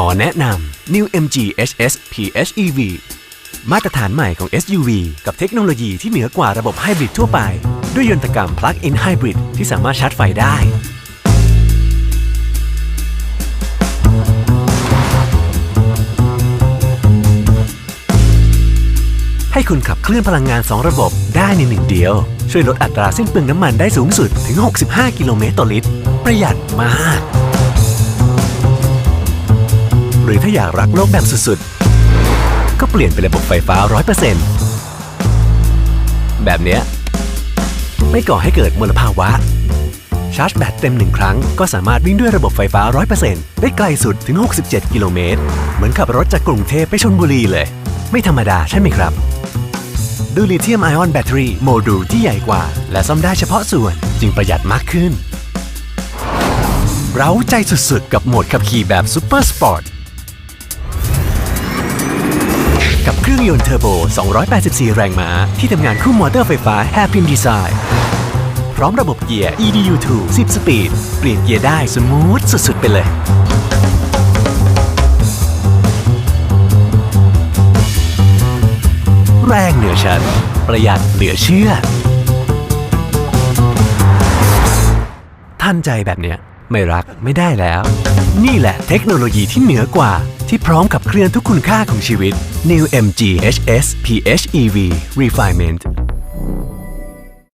ขอแนะนำ New MG HS PHEV มาตรฐานใหม่ของ SUV กับเทคโนโลยีที่เหนือกว่าระบบไฮบริดทั่วไป ด้วยยนตกรรม Plug-in Hybrid ที่สามารถชาร์จไฟได้ ให้คุณขับเคลื่อนพลังงาน 2 ระบบได้ในหนึ่งเดียว ช่วยลดอัตราสิ้นเปลืองน้ำมันได้สูงสุดถึง 65 กิโลเมตรต่อลิตร ประหยัดมาก ถ้าอยากรักโลกแบบสุดๆ ก็เปลี่ยนเป็นระบบไฟฟ้า 100%แบบเนี้ยไม่ก่อให้เกิดมลภาวะ ชาร์จแบตเต็มหนึ่งครั้ง ก็สามารถวิ่งด้วยระบบไฟฟ้า 100%ได้ไกลสุดถึง 67 กิโลเมตร เหมือนขับรถจากกรุงเทพไปชลบุรีเลย ไม่ธรรมดาใช่ไหมครับด้วยลิเธียมไอออนแบตเตอรี่โมดูลที่ใหญ่กว่า และซ่อมได้เฉพาะส่วนจึงประหยัดมากขึ้น เร้าใจสุดๆ กับโหมดขับขี่แบบซูเปอร์สปอร์ต ยนต์เทอร์โบ 284 แรงม้า ที่ทำงานคู่มอเตอร์ไฟฟ้า Hairpin Design พร้อมระบบเกียร์ EDU2 10 สปีด เปลี่ยนเกียร์ได้สมูทสุด ๆ ไปเลย แรงเหนือชั้น ประหยัดเหลือเชื่อท่านใจแบบเนี้ย ไม่รักไม่ได้แล้ว นี่แหละเทคโนโลยีที่เหนือกว่า ที่พร้อมกับเคลื่อนทุกคุณค่าของชีวิต New MG HS PHEV Refinement